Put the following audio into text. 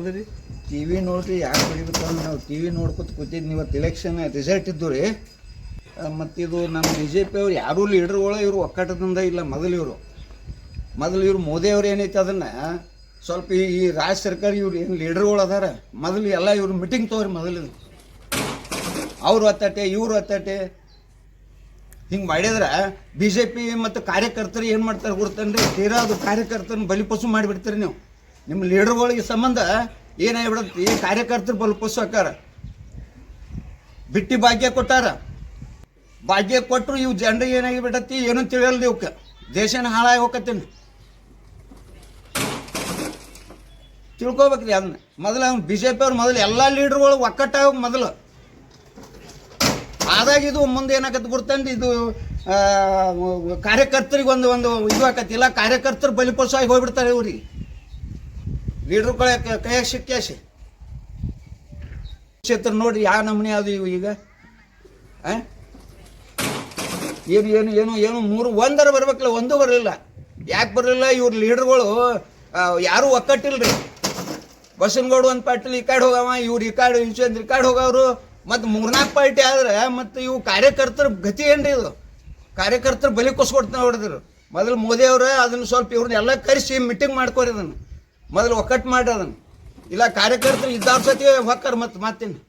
ಅದರಿ T V ನೋಡ್ರಿ, ಯಾಕೆ ಹೊಡಿಬೇಕಂದ್ರೆ ನಾವು ಟಿ ನೋಡ್ಕೊತ ಕೂತಿದ್ವಿ. ಇವತ್ತು ಇಲೆಕ್ಷನ್ ರಿಸಲ್ಟ್ ಇದ್ದು ರೀ. ಮತ್ತು ಇದು ನಮ್ಮ ಬಿ ಜೆ ಪಿ ಅವ್ರು ಯಾರೂ ಲೀಡ್ರ್ಗಳು ಇವರು ಒಕ್ಕಟ್ಟದಿಂದ ಇಲ್ಲ, ಮೊದಲು ಇವರು. ಮೊದಲು ಇವ್ರು ಮೋದಿ ಅವ್ರು ಏನೈತೆ ಅದನ್ನು? ಸ್ವಲ್ಪ ಈ ರಾಜ್ಯ ಸರ್ಕಾರ ಇವ್ರು ಏನು ಲೀಡ್ರ್ಗಳು ಅದಾರ? ಮೊದಲು ಎಲ್ಲ ಇವ್ರು ಮೀಟಿಂಗ್ ತಗೋರಿ ಮೊದಲು. ಅವ್ರು ಒತ್ತಟೆ ಇವ್ರು ಒತ್ತಾಟೆ ಹಿಂಗೆ ಮಾಡಿದ್ರೆ ಬಿ ಜೆ ಪಿ ಮತ್ತು ಕಾರ್ಯಕರ್ತರು ಏನು ಮಾಡ್ತಾರೆ ಗೊತ್ತನ್ರಿ? ತೀರಾ ಅದು ಕಾರ್ಯಕರ್ತರನ್ನ ಬಲಿಪಸು ಮಾಡಿಬಿಡ್ತೀರಿ ನೀವು. ನಿಮ್ಮ ಲೀಡರ್ಗಳಿಗೆ ಸಂಬಂಧ ಏನಾಗ್ಬಿಡುತ್ತೆ ಈ ಕಾರ್ಯಕರ್ತರು ಬಲಿಪಶು ಹಾಕಾರ ಬಿಟ್ಟಿ ಭಾಗ್ಯ ಕೊಟ್ಟಾರ. ಭಾಗ್ಯ ಕೊಟ್ಟರು ಇವು ಜನರಿಗೆ ಏನಾಗಿ ಬಿಡತ್ತಿ ಏನೂ ತಿಳಿಯಲ್ದು ಇವಕ್ಕೆ ದೇಶನ ಹಾಳಾಗಿ ಹೋಗತ್ತೀನಿ ತಿಳ್ಕೊಬೇಕ್ರಿ ಅದನ್ನ. ಮೊದಲು ಅವ್ನು ಬಿ ಜೆ ಪಿ ಅವ್ರು ಮೊದಲು ಎಲ್ಲ ಲೀಡ್ರ್ಗಳು ಒಕ್ಕಟ್ಟಾಗ ಮೊದಲು. ಆದಾಗ ಇದು ಮುಂದೆ ಏನಾಗತ್ತೆ ಗುರ್ತಂದು ಇದು ಕಾರ್ಯಕರ್ತರಿಗೆ ಒಂದು ಒಂದು ಇದು ಆಕತಿ ಇಲ್ಲ, ಕಾರ್ಯಕರ್ತರು ಆಗಿ ಹೋಗ್ಬಿಡ್ತಾರೆ ಇವ್ರಿಗೆ. ಲೀಡ್ರುಗಳ ಕೈಯಾಗ ಸಿಕ್ಕೇಸಿ ಕ್ಷೇತ್ರ ನೋಡ್ರಿ ಯಾವ ನಮೂನೆ ಅದು ಇವು ಈಗ? ಏನು ಏನು ಏನು ಏನು, ಮೂರು, ಒಂದರ ಬರ್ಬೇಕಲ್ಲ, ಒಂದು ಬರಲಿಲ್ಲ. ಯಾಕೆ ಬರಲಿಲ್ಲ? ಇವ್ರ ಲೀಡರ್ಗಳು ಯಾರೂ ಒಕ್ಕಟ್ಟಿಲ್ರಿ. ಬಸನಗೌಡ ಒಂದು ಪಾರ್ಟಿಲಿ ಈ ಕಡೆ ಹೋಗವ, ಇವ್ರು ಈ ಕಾಡು ಇಂಚಂದ್ರ ಈ ಕಡೆ ಹೋಗವ್ರು. ಮತ್ತು ಮೂರ್ನಾಲ್ಕು ಪಾರ್ಟಿ ಆದ್ರೆ, ಮತ್ತು ಇವು ಕಾರ್ಯಕರ್ತರ ಗತಿ ಏನ್ರಿ ಇದು? ಕಾರ್ಯಕರ್ತರು ಬಲಿ ಕೊಸ್ಕೊಡ್ತಾ ಹೊಡೆದ್ರು ಮೊದಲು ಮೋದಿ ಅವರು, ಅದನ್ನು ಸ್ವಲ್ಪ ಇವ್ರನ್ನ ಎಲ್ಲ ಕರೆಸಿ ಮೀಟಿಂಗ್ ಮಾಡ್ಕೊರಿ ಅದನ್ನು. ಮೊದಲು ಒಕ್ಕಟ್ಟು ಮಾಡಿ ಅದನ್ನು. ಇಲ್ಲ ಕಾರ್ಯಕರ್ತರು ಇದ್ದಾರ ಸತಿ ಹೊಕ್ಕಾರ ಮತ್ತೆ ಮತ್ತೇನು